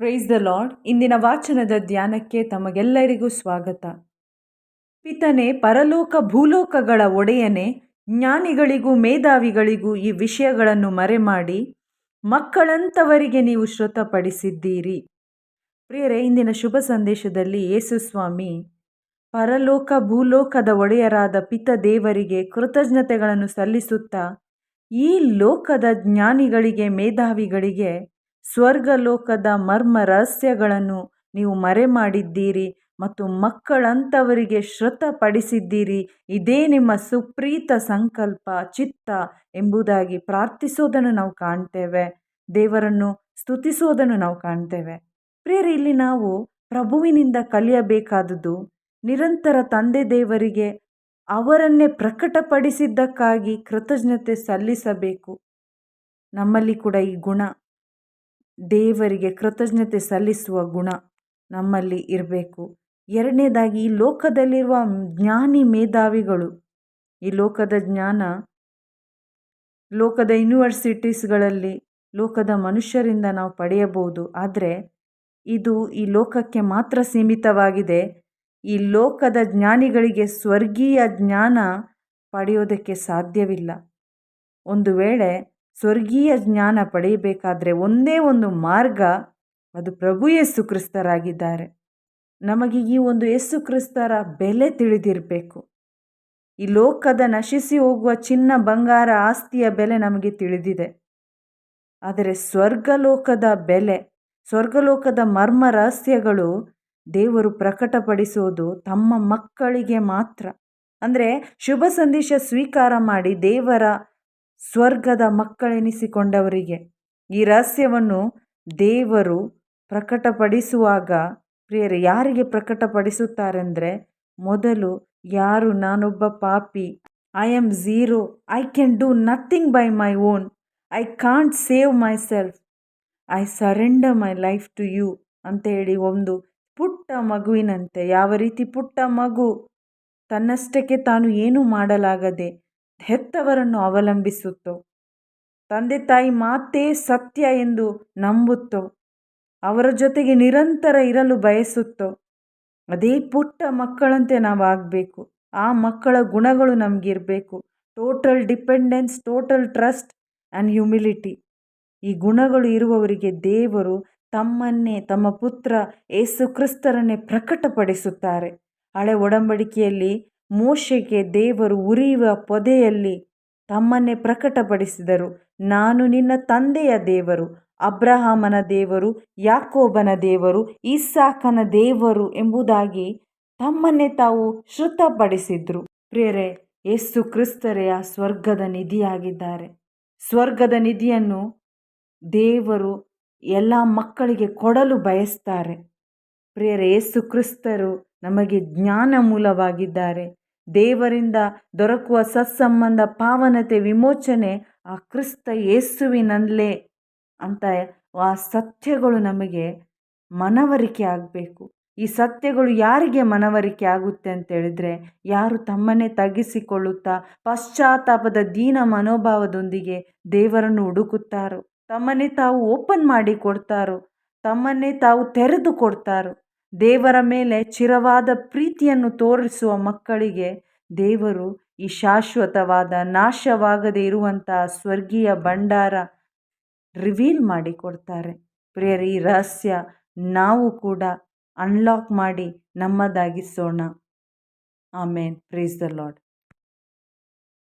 Praise the lord ಇಂದಿನ ವಾಚನದ ಧ್ಯಾನಕ್ಕೆ ತಮಗೆಲ್ಲರಿಗೂ ಸ್ವಾಗತ. ಪಿತನೆ, ಪರಲೋಕ ಭೂಲೋಕಗಳ ಒಡೆಯನೆ, ಜ್ಞಾನಿಗಳಿಗೂ ಮೇಧಾವಿಗಳಿಗೂ ಈ ವಿಷಯಗಳನ್ನು ಮರೆಮಾಡಿ, ಮಕ್ಕಳಂತವರಿಗೆ ನೀವು ಶ್ರುತಪಡಿಸಿದ್ದೀರಿ. ಪ್ರಿಯರೇ, ಇಂದಿನ ಶುಭ ಸಂದೇಶದಲ್ಲಿ ಯೇಸುಸ್ವಾಮಿ ಪರಲೋಕ ಭೂಲೋಕದ ಒಡೆಯರಾದ ಪಿತ ದೇವರಿಗೆ ಕೃತಜ್ಞತೆಗಳನ್ನು ಸಲ್ಲಿಸುತ್ತಾ, ಈ ಲೋಕದ ಜ್ಞಾನಿಗಳಿಗೆ, ಮೇಧಾವಿಗಳಿಗೆ ಸ್ವರ್ಗಲೋಕದ ಮರ್ಮ ರಹಸ್ಯಗಳನ್ನು ನೀವು ಮರೆ ಮಾಡಿದ್ದೀರಿ ಮತ್ತು ಮಕ್ಕಳಂಥವರಿಗೆ ಶ್ರುತಪಡಿಸಿದ್ದೀರಿ. ಇದೇ ನಿಮ್ಮ ಸುಪ್ರೀತ ಸಂಕಲ್ಪ, ಚಿತ್ತ ಎಂಬುದಾಗಿ ಪ್ರಾರ್ಥಿಸೋದನ್ನು ನಾವು ಕಾಣ್ತೇವೆ. ದೇವರನ್ನು ಸ್ತುತಿಸೋದನ್ನು ನಾವು ಕಾಣ್ತೇವೆ. ಪ್ರೇರಿ ಇಲ್ಲಿ ನಾವು ಪ್ರಭುವಿನಿಂದ ಕಲಿಯಬೇಕಾದುದು ನಿರಂತರ ತಂದೆ ದೇವರಿಗೆ ಅವರನ್ನೇ ಪ್ರಕಟಪಡಿಸಿದ್ದಕ್ಕಾಗಿ ಕೃತಜ್ಞತೆ ಸಲ್ಲಿಸಬೇಕು. ನಮ್ಮಲ್ಲಿ ಕೂಡ ಈ ಗುಣ ದೇವರಿಗೆ ಕೃತಜ್ಞತೆ ಸಲ್ಲಿಸುವ ಗುಣ ನಮ್ಮಲ್ಲಿ ಇರಬೇಕು. ಎರಡನೇದಾಗಿ, ಈ ಲೋಕದಲ್ಲಿರುವ ಜ್ಞಾನಿ ಮೇಧಾವಿಗಳು. ಈ ಲೋಕದ ಜ್ಞಾನ, ಲೋಕದ ಯೂನಿವರ್ಸಿಟೀಸ್ಗಳಲ್ಲಿ ಲೋಕದ ಮನುಷ್ಯರಿಂದ ನಾವು ಪಡೆಯಬಹುದು. ಆದರೆ, ಇದು ಈ ಲೋಕಕ್ಕೆ ಮಾತ್ರ ಸೀಮಿತವಾಗಿದೆ. ಈ ಲೋಕದ ಜ್ಞಾನಿಗಳಿಗೆ ಸ್ವರ್ಗೀಯ ಜ್ಞಾನ ಪಡೆಯೋದಕ್ಕೆ ಸಾಧ್ಯವಿಲ್ಲ. ಒಂದು ವೇಳೆ ಸ್ವರ್ಗೀಯ ಜ್ಞಾನ ಪಡೆಯಬೇಕಾದರೆ ಒಂದೇ ಒಂದು ಮಾರ್ಗ ಅದು ಪ್ರಭು ಯೇಸು ಕ್ರಿಸ್ತರಾಗಿದ್ದಾರೆ. ನಮಗೆ ಈ ಒಂದು ಯೇಸು ಕ್ರಿಸ್ತರ ಬೆಲೆ ತಿಳಿದಿರಬೇಕು. ಈ ಲೋಕದ ನಶಿಸಿ ಹೋಗುವ ಚಿನ್ನ ಬಂಗಾರ ಆಸ್ತಿಯ ಬೆಲೆ ನಮಗೆ ತಿಳಿದಿದೆ. ಆದರೆ ಸ್ವರ್ಗಲೋಕದ ಬೆಲೆ, ಸ್ವರ್ಗಲೋಕದ ಮರ್ಮ ರಹಸ್ಯಗಳು ದೇವರು ಪ್ರಕಟಪಡಿಸೋದು ತಮ್ಮ ಮಕ್ಕಳಿಗೆ ಮಾತ್ರ. ಅಂದರೆ ಶುಭ ಸಂದೇಶ ಸ್ವೀಕಾರ ಮಾಡಿ ದೇವರ ಸ್ವರ್ಗದ ಮಕ್ಕಳೆನಿಸಿಕೊಂಡವರಿಗೆ. ಈ ರಹಸ್ಯವನ್ನು ದೇವರು ಪ್ರಕಟಪಡಿಸುವಾಗ, ಪ್ರಿಯರು, ಯಾರಿಗೆ ಪ್ರಕಟಪಡಿಸುತ್ತಾರೆಂದರೆ ಮೊದಲು ಯಾರು, ನಾನೊಬ್ಬ ಪಾಪಿ I am zero I can do nothing by my own I can't save myself I surrender my life to you ಅಂತ ಹೇಳಿ ಒಂದು ಪುಟ್ಟ ಮಗುವಿನಂತೆ, ಯಾವ ರೀತಿ ಪುಟ್ಟ ಮಗು, ತನ್ನಷ್ಟಕ್ಕೆ ತಾನು ಏನೂ ಮಾಡಲಾಗದೆ ಹೆತ್ತವರನ್ನು ಅವಲಂಬಿಸುತ್ತೋ. ತಂದೆ ತಾಯಿ ಮಾತೇ ಸತ್ಯ ಎಂದು ನಂಬುತ್ತೋ. ಅವರ ಜೊತೆಗೆ ನಿರಂತರ ಇರಲು ಬಯಸುತ್ತೋ. ಅದೇ ಪುಟ್ಟ ಮಕ್ಕಳಂತೆ ನಾವು ಆಗಬೇಕು ಆ ಮಕ್ಕಳ ಗುಣಗಳು ನಮಗಿರಬೇಕು. Total dependence total trust and humility ಈ ಗುಣಗಳು ಇರುವವರಿಗೆ ದೇವರು ತಮ್ಮನ್ನೇ, ತಮ್ಮ ಪುತ್ರ ಏಸು ಕ್ರಿಸ್ತರನ್ನೇ ಪ್ರಕಟಪಡಿಸುತ್ತಾರೆ. ಹಳೆ ಒಡಂಬಡಿಕೆಯಲ್ಲಿ ಮೋಶೆಗೆ ದೇವರು ಉರಿಯುವ ಪೊದೆಯಲ್ಲಿ ತಮ್ಮನ್ನೇ ಪ್ರಕಟಪಡಿಸಿದರು. ನಾನು ನಿನ್ನ ತಂದೆಯ ದೇವರು, ಅಬ್ರಹಾಮನ ದೇವರು, ಯಾಕೋಬನ ದೇವರು ಇಸಾಕನ ದೇವರು ಎಂಬುದಾಗಿ ತಮ್ಮನ್ನೇ ತಾವು ಶ್ರುತಪಡಿಸಿದ್ರು ಪ್ರಿಯರೇ, ಯೇಸು ಕ್ರಿಸ್ತರೆಯ ಸ್ವರ್ಗದ ನಿಧಿಯಾಗಿದ್ದಾರೆ. ಸ್ವರ್ಗದ ನಿಧಿಯನ್ನು ದೇವರು ಎಲ್ಲ ಮಕ್ಕಳಿಗೆ ಕೊಡಲು ಬಯಸ್ತಾರೆ. ಪ್ರಿಯರೇ, ಯೇಸು ಕ್ರಿಸ್ತರು ನಮಗೆ ಜ್ಞಾನ ಮೂಲವಾಗಿದ್ದಾರೆ ದೇವರಿಂದ ದೊರಕುವ ಸತ್ಸಂಬಂಧ, ಪಾವನತೆ, ವಿಮೋಚನೆ ಆ ಕ್ರಿಸ್ತ ಯೇಸುವಿನಲ್ಲೇ ಅಂತ ಆ ಸತ್ಯಗಳು ನಮಗೆ ಮನವರಿಕೆ ಆಗಬೇಕು. ಈ ಸತ್ಯಗಳು ಯಾರಿಗೆ ಮನವರಿಕೆ ಆಗುತ್ತೆ ಅಂತೇಳಿದರೆ ಯಾರು ತಮ್ಮನ್ನೇ ತಗ್ಗಿಸಿಕೊಳ್ಳುತ್ತಾ ಪಶ್ಚಾತ್ತಾಪದ ದೀನ ಮನೋಭಾವದೊಂದಿಗೆ ದೇವರನ್ನು ಹುಡುಕುತ್ತಾರೋ, ತಮ್ಮನ್ನೇ ತಾವು ಓಪನ್ ಮಾಡಿ ಕೊಡ್ತಾರೋ, ತಮ್ಮನ್ನೇ ತಾವು ತೆರೆದು ಕೊಡ್ತಾರೋ ದೇವರ ಮೇಲೆ ಚಿರವಾದ ಪ್ರೀತಿಯನ್ನು ತೋರಿಸುವ ಮಕ್ಕಳಿಗೆ ದೇವರು ಈ ಶಾಶ್ವತವಾದ ನಾಶವಾಗದೇ ಇರುವಂತಹ ಸ್ವರ್ಗೀಯ ಭಂಡಾರ ರಿವೀಲ್ ಮಾಡಿ ಕೊಡ್ತಾರೆ. ಪ್ರಿಯರ, ಈ ರಹಸ್ಯ ನಾವು ಕೂಡ ಅನ್ಲಾಕ್ ಮಾಡಿ ನಮ್ಮದಾಗಿಸೋಣ. ಆಮೇನ್ ಪ್ರೀಸ್ ದ ಲಾಡ್